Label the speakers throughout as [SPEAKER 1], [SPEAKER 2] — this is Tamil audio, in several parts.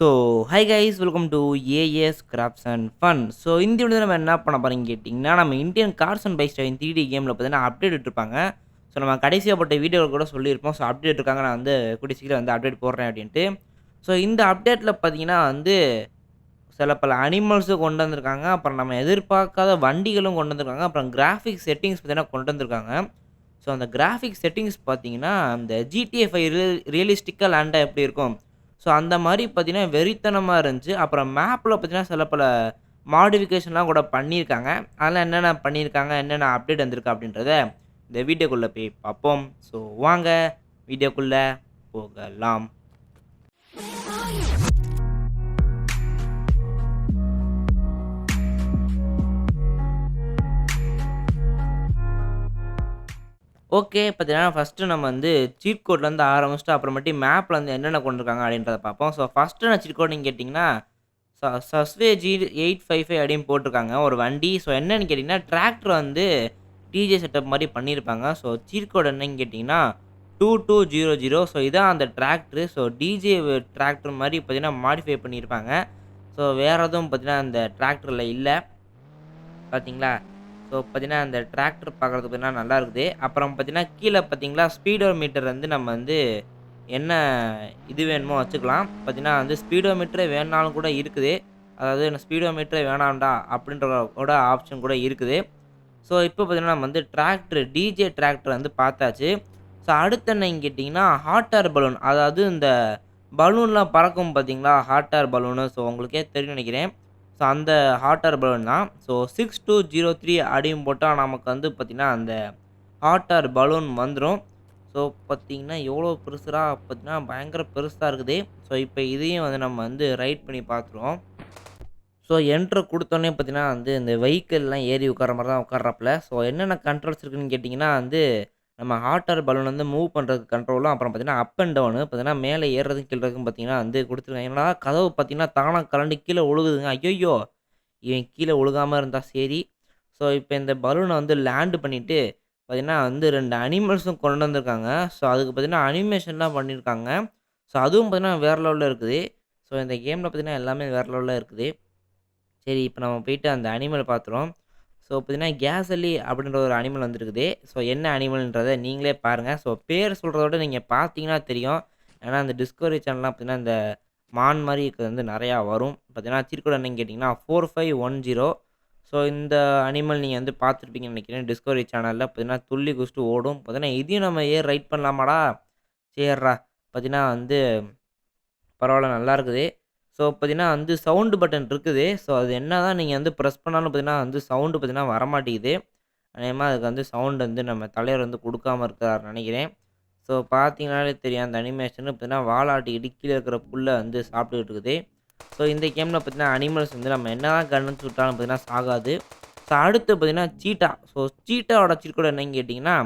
[SPEAKER 1] So hi guys welcome to AS crafts and fun so இந்த வீடியோ நம்ம என்ன பண்ண போகிறோம் கேட்டிங்கன்னா நம்ம இந்தியன் கார்ஸ் அண்ட் பைக் ஸ்டைன் த்ரீ டி கேமில் பார்த்தீங்கன்னா அப்டேட் இருப்பாங்க ஸோ நம்ம கடைசியாக போட்ட வீடியோவில் கூட சொல்லியிருப்போம். ஸோ அப்டேட் இருக்காங்க நான் வந்து கூடிய சீக்கிரம் வந்து அப்டேட் போடுறேன் அப்படின்ட்டு. ஸோ இந்த அப்டேட்டில் பார்த்தீங்கன்னா வந்து சில பல அனிமல்ஸும் கொண்டு வந்திருக்காங்க. அப்புறம் நம்ம எதிர்பார்க்காத வண்டிகளும் கொண்டு வந்திருக்காங்க. அப்புறம் கிராஃபிக் செட்டிங்ஸ் பார்த்தீங்கன்னா கொண்டு வந்திருக்காங்க. ஸோ அந்த கிராஃபிக் செட்டிங்ஸ் பார்த்தீங்கன்னா அந்த ஜிடிஎஃப்ஐ ரியல் ரியலிஸ்டிக்காக லேண்டாக எப்படி இருக்கும்? ஸோ அந்த மாதிரி பார்த்தீங்கன்னா வெறித்தனமாக இருந்துச்சு. அப்புறம் மேப்பில் பார்த்தீங்கன்னா சில பல மாடிஃபிகேஷன்லாம் கூட பண்ணியிருக்காங்க. அதெல்லாம் என்னென்ன பண்ணியிருக்காங்க என்னென்ன அப்டேட் வந்திருக்கு அப்படின்றத இந்த வீடியோக்குள்ளே போய் பார்ப்போம். ஸோ வாங்க வீடியோக்குள்ளே போகலாம். ஓகே பார்த்தீங்கன்னா ஃபஸ்ட்டு நம்ம வந்து சீட் கோட்லேருந்து ஆரம்பிச்சுட்டு அப்புறமேட்டி மேப்பில் வந்து என்னென்ன கொண்டிருக்காங்க அப்படின்றத பார்ப்போம். ஸோ ஃபஸ்ட்டு நான் சீட் கோட்னு கேட்டிங்கன்னா சஸ்வே ஜி எயிட் ஃபைவ் ஃபைவ் அப்படின்னு போட்டிருக்காங்க. ஒரு வண்டி. ஸோ என்னென்னு கேட்டிங்கன்னா டிராக்டர் வந்து டிஜே செட்டப் மாதிரி பண்ணியிருப்பாங்க. ஸோ சீட் கோட் என்னன்னு கேட்டிங்கன்னா two two zero zero so இதான் அந்த டிராக்டரு ஸோ டிஜே டிராக்டர் மாதிரி பார்த்தீங்கன்னா மாடிஃபை பண்ணியிருப்பாங்க. ஸோ வேறு எதுவும் பார்த்தீங்கன்னா அந்த டிராக்டரில் இல்லை. பார்த்தீங்களா ஸோ பார்த்தீங்கன்னா அந்த டிராக்டர் பார்க்குறதுக்கு பார்த்தீங்கன்னா நல்லா இருக்குது. அப்புறம் பார்த்தீங்கன்னா கீழே பார்த்தீங்களா ஸ்பீடோ மீட்டர் வந்து நம்ம வந்து என்ன இது வேணுமோ வச்சுக்கலாம். பார்த்தீங்கன்னா வந்து ஸ்பீடோ மீட்டரே வேணாலும் கூட இருக்குது. அதாவது எனக்கு ஸ்பீடோ மீட்டரே வேணாம்டா அப்படின்ற கூட ஆப்ஷன் கூட இருக்குது. ஸோ இப்போ பார்த்தீங்கன்னா நம்ம வந்து டிராக்டர் டிஜே டிராக்டர் வந்து பார்த்தாச்சு. ஸோ அடுத்து என்னன்னு கேட்டிங்கன்னா ஹாட் ஏர் பலூன் அதாவது இந்த பலூன்லாம் பறக்கும் பார்த்தீங்களா ஹாட் ஏர் பலூனு ஸோ உங்களுக்கே தெரியும் நினைக்கிறேன். ஸோ அந்த ஹாட் ஏர் பலூன் தான். So six two zero three அப்படின்னு போட்டால் நமக்கு வந்து பார்த்திங்கன்னா அந்த ஹாட் ஏர் பலூன் வந்துடும் ஸோ பார்த்திங்கன்னா எவ்வளோ பெருசுராக பார்த்திங்கன்னா பயங்கர பெருசாக இருக்குது. ஸோ இப்போ இதையும் வந்து நம்ம வந்து ரைட் பண்ணி பார்த்துருவோம் ஸோ என்ட்ரு கொடுத்தோன்னே பார்த்தீங்கன்னா வந்து இந்த வெஹிக்கிள்லாம் ஏறி உட்கார மாதிரி தான் உட்கார்றப்பல. ஸோ என்னென்ன கண்ட்ரோல்ஸ் இருக்குன்னு கேட்டிங்கன்னா வந்து நம்ம ஹாட் ஏர் பலூன் வந்து மூவ் பண்ணுறதுக்கு கண்ட்ரோலும் அப்புறம் பார்த்தீங்கன்னா அப் அண்ட் டவுனு பார்த்தீங்கன்னா மேலே ஏறுறதும் கீழறதுக்கும் பார்த்தீங்கன்னா வந்து கொடுத்துருக்காங்க. ஏன்னா கதவு பார்த்தீங்கன்னா தானாக கலண்டு கீழே ஒழுகுதுங்க. ஐயோ இவன் கீழே ஒழுகாமல் இருந்தால் சரி. ஸோ இப்போ இந்த பலூனை வந்து லேண்டு பண்ணிவிட்டு பார்த்தீங்கன்னா வந்து ரெண்டு அனிமல்ஸும் கொண்டு வந்திருக்காங்க. ஸோ அதுக்கு பார்த்தீங்கன்னா அனிமேஷன்லாம் பண்ணியிருக்காங்க ஸோ அதுவும் பார்த்தீங்கன்னா வேறு லெவலில் இருக்குது. ஸோ இந்த கேமில் பார்த்தீங்கன்னா எல்லாமே வேறு லெவலில் இருக்குது. சரி இப்போ நம்ம போயிட்டு அந்த அனிமல் பார்த்துருவோம் ஸோ பார்த்தீங்கன்னா கேசலி அப்படின்ற ஒரு அனிமல் வந்துருக்குது. ஸோ என்ன அனிமல்ன்றதை நீங்களே பாருங்கள் ஸோ பேர் சொல்கிறத விட நீங்கள் பார்த்தீங்கன்னா தெரியும். ஏன்னா அந்த டிஸ்கவரி சேனல்லாம் பார்த்தீங்கன்னா இந்த மான் மாதிரி இருக்கிறது வந்து நிறையா வரும். பார்த்தீங்கன்னா சீர்கோடு என்னன்னு கேட்டிங்கன்னா four five one zero so இந்த அனிமல் நீங்கள் வந்து பார்த்துருப்பீங்கன்னு நினைக்கிறேன். டிஸ்கவரி சேனலில் பார்த்தீங்கன்னா துள்ளி குஸ்ட்டு ஓடும். பார்த்தீங்கன்னா இதையும் நம்ம ஏன் ரைட் பண்ணலாமாடா? சேர்றா பார்த்தீங்கன்னா வந்து பரவாயில்ல நல்லா இருக்குது. ஸோ பார்த்தீங்கன்னா வந்து சவுண்டு பட்டன் இருக்குது. ஸோ அது என்ன தான் நீங்கள் வந்து ப்ரெஸ் பண்ணாலும் பார்த்தீங்கன்னா வந்து சவுண்டு பார்த்தீங்கன்னா வரமாட்டேங்குது. அதேமாதிரி அதுக்கு வந்து சவுண்டு வந்து நம்ம தலைவர் வந்து கொடுக்காம இருக்கிறார் நினைக்கிறேன். ஸோ பார்த்தீங்கனாலே தெரியும் அந்த அனிமேஷன் பார்த்தீங்கன்னா வாலாட்டிக்கிட்டு கீழே இருக்கிற புல்லை வந்து சாப்பிட்டுக்கிட்டு இருக்குது. ஸோ இந்த கேமில் பார்த்தீங்கன்னா அனிமல்ஸ் வந்து நம்ம என்ன தான் கண்ணு சுட்டாலும் பார்த்தீங்கன்னா சாகாது. ஸோ அடுத்து பார்த்தீங்கன்னா சீட்டா ஸோ சீட்டாவோட சீட்கோடு என்னன்னு கேட்டிங்கன்னா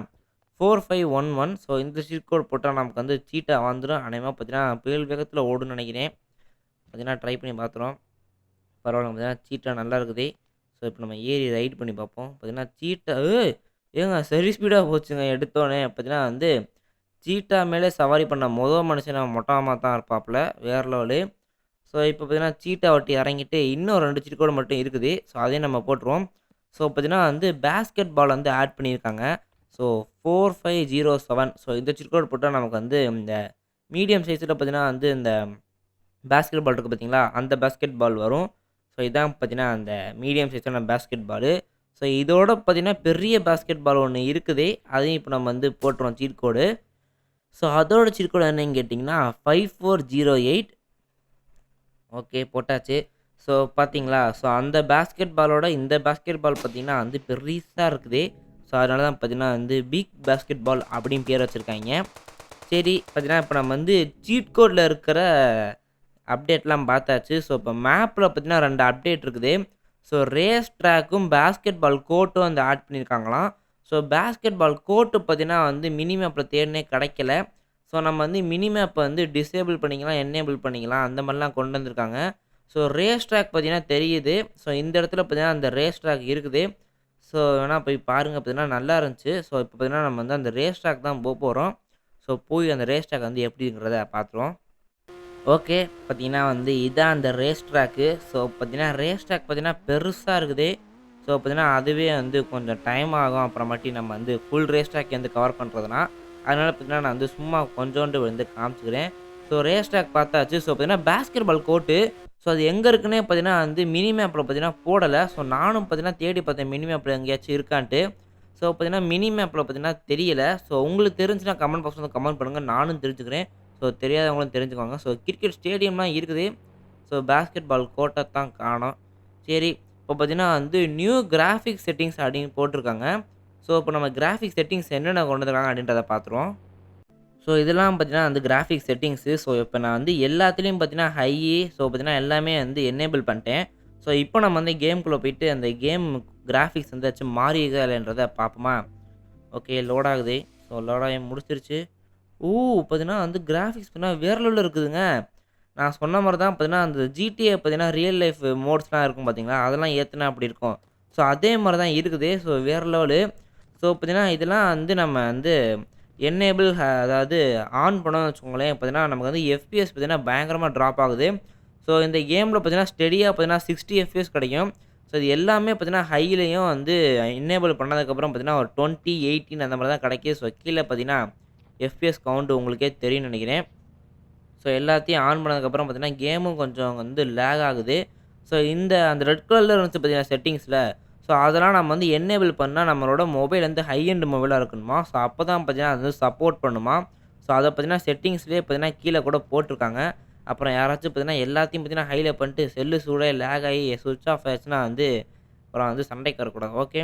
[SPEAKER 1] four five one one so இந்த சிற்கோடு போட்டால் நமக்கு வந்து சீட்டா வந்துடும் அநேகமாக பார்த்தீங்கன்னா புயல் வேகத்தில் ஓடுன்னு நினைக்கிறேன். பார்த்திங்கன்னா ட்ரை பண்ணி பார்த்துறோம். பரவாயில்ல பார்த்தீங்கன்னா சீட்டா நல்லா இருக்குது. ஸோ இப்போ நம்ம ஏறி ரைட் பண்ணி பார்ப்போம். பார்த்தீங்கன்னா சீட்டா ஏங்க சரி ஸ்பீடாக போச்சுங்க எடுத்தோடனே பார்த்தீங்கன்னா வந்து சீட்டா மேலே சவாரி பண்ண மொதல் மனுஷன் நம்ம தான் இருப்பாப்புல வேறு லெவலு ஸோ இப்போ பார்த்தீங்கன்னா சீட்டா வட்டி இறங்கிட்டு இன்னும் ரெண்டு சீட்கோடு மட்டும் இருக்குது. ஸோ அதையும் நம்ம போட்டுருவோம். ஸோ பார்த்தீங்கன்னா வந்து பேஸ்கெட் பால் வந்து ஆட் பண்ணியிருக்காங்க. So four five zero seven so இந்த சீட்கோடு போட்டால் நமக்கு வந்து இந்த மீடியம் சைஸில் பார்த்தீங்கன்னா வந்து இந்த பேஸ்கெட் பால் இருக்குது பார்த்தீங்களா அந்த பேஸ்கெட் பால் வரும். ஸோ இதான் பார்த்தீங்கன்னா அந்த மீடியம் சைஸான பேஸ்கெட் பால் ஸோ இதோட பார்த்தீங்கன்னா பெரிய பேஸ்கெட் பால் ஒன்று இருக்குது. அதையும் இப்போ நம்ம வந்து போட்டுருவோம் சீட் கோடு ஸோ அதோட சீட் கோடு என்னன்னு கேட்டிங்கன்னா five four zero eight okay போட்டாச்சு. ஸோ பார்த்தீங்களா ஸோ அந்த பேஸ்கெட் பாலோட இந்த பேஸ்கெட் பால் பார்த்தீங்கன்னா வந்து பெருசாக இருக்குது. ஸோ அதனால தான் பார்த்தீங்கன்னா வந்து பிக் பேஸ்கெட் பால் அப்படின்னு பேர் வச்சுருக்காங்க. சரி பார்த்தீங்கன்னா இப்போ நம்ம வந்து சீட் கோடில் இருக்கிற அப்டேட்லாம் பார்த்தாச்சு. ஸோ இப்போ மேப்பில் பார்த்தீங்கன்னா ரெண்டு அப்டேட் இருக்குது. ஸோ ரேஸ் ட்ராக்கும் பேஸ்கெட் பால் கோர்ட்டும் வந்து ஆட் பண்ணியிருக்காங்களாம் ஸோ பேஸ்கெட் பால் கோர்ட்டு பார்த்தீங்கன்னா வந்து மினி மேப்பில் தேடினே கிடைக்கல. ஸோ நம்ம வந்து மினி மேப்பை வந்து டிசேபிள் பண்ணிக்கலாம் என்னேபிள் பண்ணிக்கலாம் அந்த மாதிரிலாம் கொண்டு வந்திருக்காங்க. ஸோ ரேஸ் ட்ராக் பார்த்தீங்கன்னா தெரியுது. ஸோ இந்த இடத்துல பார்த்தீங்கன்னா அந்த ரேஸ் ட்ராக் இருக்குது. ஸோ வேணால் போய் பாருங்கள் பார்த்தீங்கன்னா நல்லா இருந்துச்சு. ஸோ இப்போ பார்த்தீங்கன்னா நம்ம வந்து அந்த ரேஸ் ட்ராக் தான் போக போகிறோம் ஸோ போய் அந்த ரேஸ் ட்ராக் வந்து எப்படிங்கிறத பார்த்துருவோம். ஓகே பார்த்தீங்கன்னா வந்து இதான் அந்த ரேஸ் ட்ராக்கு ஸோ பார்த்தீங்கன்னா ரேஸ் ட்ராக் பார்த்தீங்கன்னா பெருசாக இருக்குது. ஸோ பார்த்தீங்கன்னா அதுவே வந்து கொஞ்சம் டைம் ஆகும். அப்புறமாட்டி நம்ம வந்து ஃபுல் ரேஸ் ட்ராக் வந்து கவர் பண்ணுறதுனா அதனால் பார்த்தீங்கன்னா நான் வந்து சும்மா கொஞ்சோண்டு வந்து காமிச்சிக்கிறேன். ஸோ ரேஸ் ட்ராக் பார்த்தாச்சு. ஸோ பார்த்தீங்கன்னா பேஸ்கெட் பால் கோர்ட்டு ஸோ அது எங்கே இருக்குன்னே பார்த்தீங்கன்னா வந்து மினி மேப்பில் பார்த்தீங்கன்னா போடலை. ஸோ நானும் பார்த்தீங்கன்னா தேடி பார்த்தேன் மினி மேப்பில் எங்கேயாச்சும் இருக்கான்ட்டு. ஸோ பார்த்தீங்கன்னா மினி மேப்பில் பார்த்தீங்கன்னா தெரியல. ஸோ உங்களுக்கு தெரிஞ்சுன்னா கமெண்ட் பாக்ஸ் வந்து கமெண்ட் பண்ணுங்கள் நானும் தெரிஞ்சுக்கிறேன். ஸோ தெரியாதவங்களும் தெரிஞ்சுக்கோங்க ஸோ கிரிக்கெட் ஸ்டேடியம்லாம் இருக்குது. ஸோ பேஸ்கெட் பால் கோட்டை தான் காணோம். சரி இப்போ பார்த்தீங்கன்னா வந்து நியூ கிராஃபிக் செட்டிங்ஸ் அப்படின்னு போட்டிருக்காங்க. ஸோ இப்போ நம்ம கிராஃபிக் செட்டிங்ஸ் என்னென்ன கொண்டு வந்துருக்காங்க அப்படின்றத பார்த்துருவோம். ஸோ இதெல்லாம் பார்த்தீங்கன்னா வந்து கிராஃபிக் செட்டிங்ஸு ஸோ இப்போ நான் வந்து எல்லாத்துலேயும் பார்த்தீங்கன்னா ஹை ஸோ பார்த்தீங்கன்னா எல்லாமே வந்து என்னேபிள் பண்ணிட்டேன். ஸோ இப்போ நம்ம வந்து கேம்குள்ளே போயிட்டு அந்த கேம் கிராஃபிக்ஸ் வந்து ஏதாச்சும் மாறி இல்லைன்றதை பார்ப்போமா? ஓகே லோட் ஆகுது. ஸோ லோட் ஆகி முடிச்சிருச்சு. ஓ பார்த்தீங்கன்னா வந்து கிராஃபிக்ஸ் பார்த்தீங்கன்னா வேற லெவலில் இருக்குதுங்க. நான் சொன்ன மாதிரி தான் பார்த்தீங்கன்னா அந்த ஜிடிஏ பார்த்தீங்கன்னா ரியல் லைஃப் மோட்ஸ்லாம் இருக்கும் பார்த்தீங்களா அதெல்லாம் ஏற்றுனா அப்படி இருக்கும். ஸோ அதே மாதிரி தான் இருக்குது. ஸோ வேறு லெவலு ஸோ பார்த்தீங்கன்னா இதெல்லாம் வந்து நம்ம வந்து என்னேபிள் அதாவது ஆன் பண்ணோம்னு வச்சுக்கோங்களேன். பார்த்தீங்கன்னா நமக்கு வந்து எஃபிஎஸ் பார்த்தீங்கன்னா பயங்கரமாக ட்ராப் ஆகுது. ஸோ இந்த கேமில் பார்த்தீங்கன்னா ஸ்டெடியாக பார்த்தீங்கன்னா சிக்ஸ்டி எஃபிஎஸ் கிடைக்கும். ஸோ இது எல்லாமே பார்த்தீங்கன்னா ஹைலையும் வந்து என்னேபிள் பண்ணதுக்கப்புறம் பார்த்தீங்கன்னா ஒரு டுவெண்ட்டி எயிட்டின் அந்த மாதிரி தான் கிடைக்கிது ஸோ கீழே பார்த்தீங்கன்னா எஃபிஎஸ் கவுண்ட் உங்களுக்கே தெரியும்னு நினைக்கிறேன். ஸோ எல்லாத்தையும் ஆன் பண்ணதுக்கப்புறம் பார்த்தீங்கன்னா கேமும் கொஞ்சம் வந்து லேக் ஆகுது. ஸோ இந்த அந்த ரெட் கலரில் இருந்துச்சு பார்த்தீங்கன்னா செட்டிங்ஸில் ஸோ அதெல்லாம் நம்ம வந்து என்னேபிள் பண்ணால் நம்மளோட மொபைல் வந்து ஹை அண்ட் மொபைலாக இருக்கணுமா? ஸோ அப்போ தான் பார்த்தீங்கன்னா அது வந்து சப்போர்ட் பண்ணுமா? ஸோ அதை பார்த்தீங்கன்னா செட்டிங்ஸ்லேயே பார்த்தீங்கன்னா கீழே கூட போட்டிருக்காங்க. அப்புறம் யாராச்சும் பார்த்தீங்கன்னா எல்லாத்தையும் பார்த்தீங்கன்னா ஹையில் பண்ணிட்டு செல்லு சூடே லேக் ஆகி சுவிட்ச் ஆஃப் ஆச்சுன்னா வந்து அப்புறம் வந்து சண்டைக்கு வரக்கூடாது. ஓகே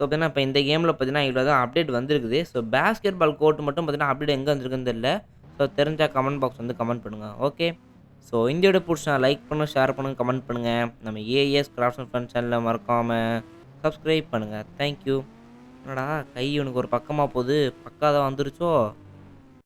[SPEAKER 1] ஸோ பார்த்தீங்கன்னா இப்போ இந்த கேமில் பார்த்தீங்கன்னா இவ்வளோ தான் அப்டேட் வந்திருக்குது. ஸோ பேஸ்கெட் பால் கோர்ட் மட்டும் பார்த்தீங்கன்னா அப்டேட் எங்கே வந்திருக்குன்னு தெரியல. ஸோ தெரிஞ்சால் கமெண்ட் பாக்ஸ் வந்து கமெண்ட் பண்ணுங்கள் ஓகே ஸோ இந்த வீடியோ பிடிச்சா லைக் பண்ணுங்கள் ஷேர் பண்ணுங்கள் கமெண்ட் பண்ணுங்கள் நம்ம ஏஎஸ் கிராஃப்ட்ஸ் அண்ட் ஃபன் சேனலில் மறக்காமல் சப்ஸ்கிரைப் பண்ணுங்கள் தேங்க்யூ என்னடா கை உனக்கு ஒரு பக்கமாக போகுது. பக்காதான் வந்துருச்சோ?